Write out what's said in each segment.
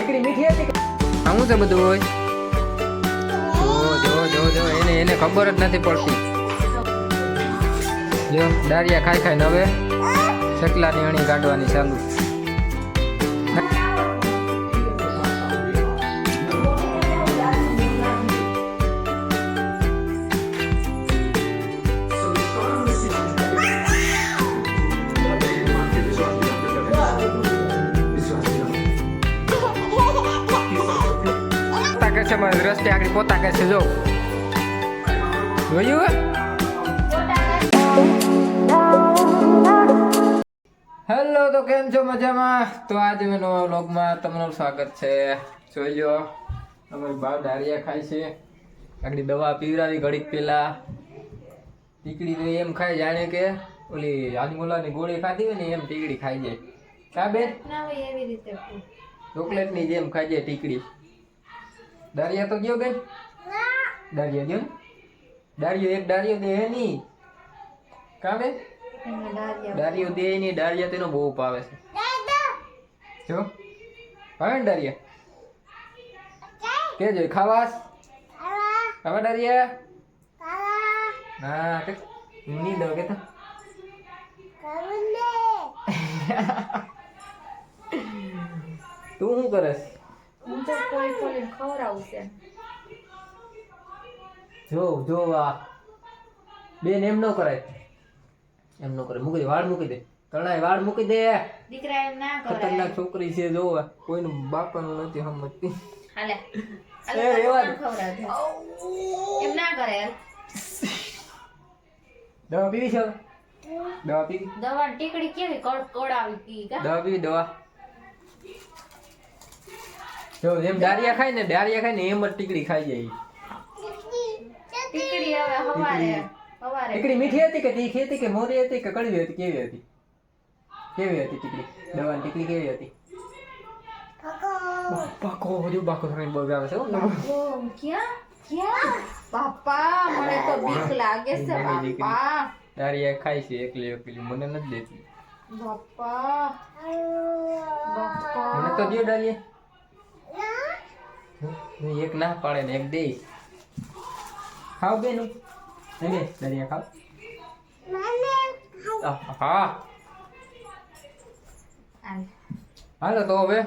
દીકરી મીઠી હતી આવું છે બધું હોય? જો જો જો એને એને ખબર જ નથી પડતી. જો દારિયા ખાઈ ખાઈને હવે શકલાની અણી કાઢવાની ચાલુ. રસ્તે આગળ પોતા કરશે જો જોયું હેલો તો કેમ છો? મજામાં? તો આજે મેં નવા વ્લોગમાં તમારું સ્વાગત છે. જોઈ લો અમારી બાપ ડારિયા ખાય છે. આગળ દવા પીવડાવી ઘડીક પેલા. ટીકડી એમ ખાય જાણે કે ઓલી આજમોલાની ગોળી ખાધી હોય ને એમ ટીકડી ખાઈ જાય. કા બેન? ચોકલેટની જેમ ખાઈ જાય ટીકડી દારિયા તો ગયો બેન દારિયા ગયો ને દારિયો એક દારિયો દે નહીં કા બેન દારિયો દે નહીં દારિયા તેનો બહુ ભાવે છે જો ભાવે ને દારિયા કે જોઈ ખાવાસ ખાવા દારિયા ના કે ની દો કે તો તું શું કરસ હું તો કોઈ કોઈ ખવડાવું છે. જો જો આ બેન એમ ન કરાય. એમ ન કરે મૂકી દે વાળ મૂકી દે. તણાય વાળ મૂકી દે. દીકરા એમ ના કરે ખતરનાક છોકરી છે જો. કોઈનું બાપાનું નથી સમજતી. હાલે. એ, રેવા દે. એમ ના કરે દવા પીવી છે દવા પીવી દવા ટીકડી કેવી કડ કડાવી પી દવા પીવી દવા. જો એમ ડારિયા ખાય ને ડારિયા ખાય ને એમ જ ટીકડી ખાઈ જાય. ટીકડી હવે હવારે હવારે ટીકડી મીઠી હતી કે તીખી હતી કે મોરી હતી કે કડવી હતી? કેવી હતી? કેવી હતી ટીકડી? દવાની ટીકડી કેવી હતી? બાકો હજુ બાકો થઈને બહુ આવે છે. ક્યાં? ક્યાં? બાપા મને તો બીક લાગે છે બાપા. ડારિયા ખાય છે એકલી એકલી. મને નથી દેતી. બાપા. બાપા મને તો દિયો ડારિયા એક ના પાડે ને એક દે. ખાવ બેન. નહીં બે ડારિયા ખાવ. હા હાલો. તો હવે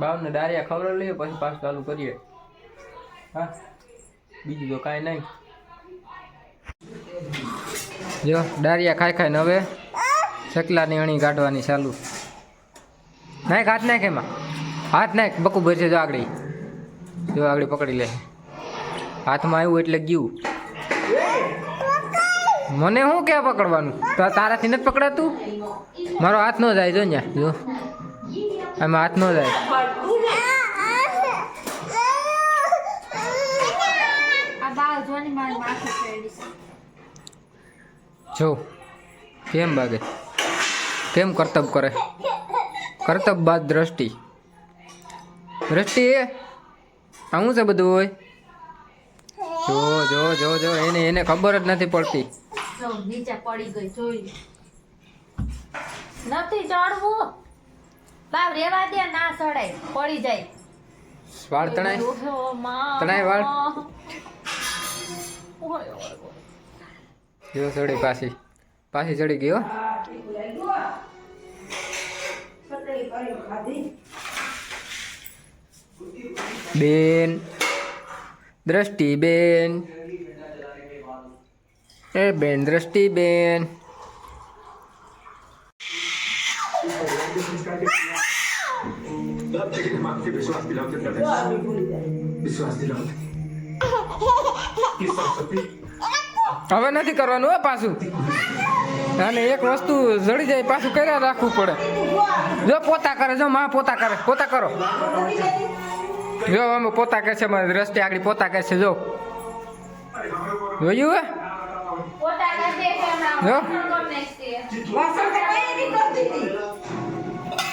બાવને ડારિયા ખવડાવી લઈએ પછી પાછું ચાલુ કરીએ. હા બીજું તો કાંઈ નહીં. જો ડારિયા ખાઈ ખાઈને હવે શકલાની અણી કાઢવાની ચાલુ. નાખ હાથ નાખ એમાં. હાથ નાખ બકુ ભરશે જો આગળ. જો આગળ પકડી લે. હાથમાં આવ્યું એટલે ગયું. મને શું ક્યાં પકડવાનું? તો તારાથી નથી પકડાતું? મારો હાથ ન જાય જો ને જો. આમાં હાથ ન જાય. જો કેમ ભાગે કેમ કરતબ કરે? કરતબ બાદ દ્રષ્ટિ. દ્રષ્ટિ એ? આવું છે બધું હોય જો જો જો જો એને એને ખબર જ નથી પડતી. નીચે પડી ગઈ જોઈ નથી ચડવું. બાપ રેવા દે ના ચડાય પડી જાય. વાળ તણાય. તણાય વાળ? જો ચડી પાછી. પાછી ચડી ગયો હો. બેન. દ્રષ્ટિ બેન એ બેન દ્રષ્ટિ બેન હવે નથી કરવાનું હો પાછું. અને એક વસ્તુ જડી જાય પાછું કર્યા રાખવું પડે. જો પોતા કરે, જો માં પોતા કરે, પોતા કરો. જો અમે પોતા કરશે છે મારે રસ્તે આગળ પોતા કરશે જો. જોયું હે? પોતા કરી દે છે હમણાં. જો.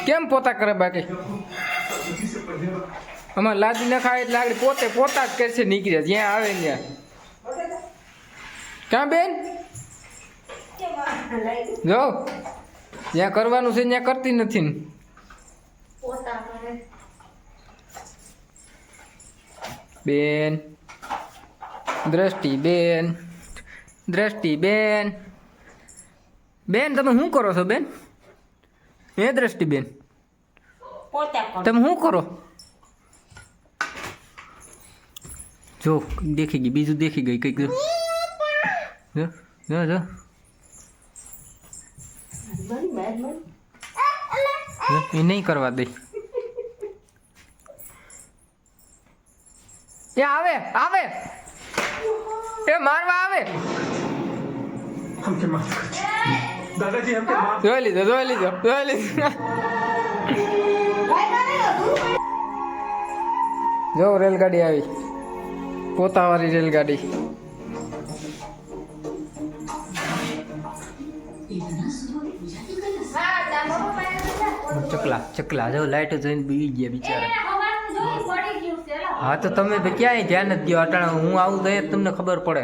કેમ પોતા કરે બાકી? અમારે લાદી ન ખાય એટલે આગળ પોતે પોતા જ કરશે નીકળે જ્યાં આવે ત્યાં. ક્યાં બેન? જો. જ્યાં કરવાનું છે ત્યાં કરતી નથી ને પોતા કરે બેન. દ્રષ્ટિ બેન. દ્રષ્ટિ બેન. બેન તમે શું કરો છો બેન? એ દ્રષ્ટિ બેન? તમે શું કરો? જો દેખી ગઈ બીજું દેખી ગઈ કંઈક. જો. જો જો એ નહીં કરવા દે. એ આવે આવે. એ મારવા આવે. જોઈ લીધો જોઈ લીધો જોઈ જો રેલગાડી આવી. પોતાવાળી રેલગાડી. ચકલા ચકલા. જો લાઈટ જોઈને બી ગયા બિચારા. હા તો તમે ક્યાંય ધ્યાન જ દો અટાણે હું આવું તો તમને ખબર પડે.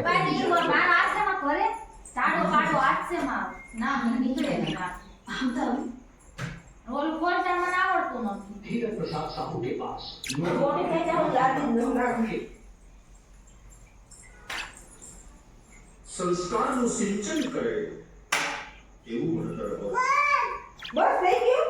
સંસ્કારનું સિંચન કરે. એવું ભણતર બસ થઈ ગયું.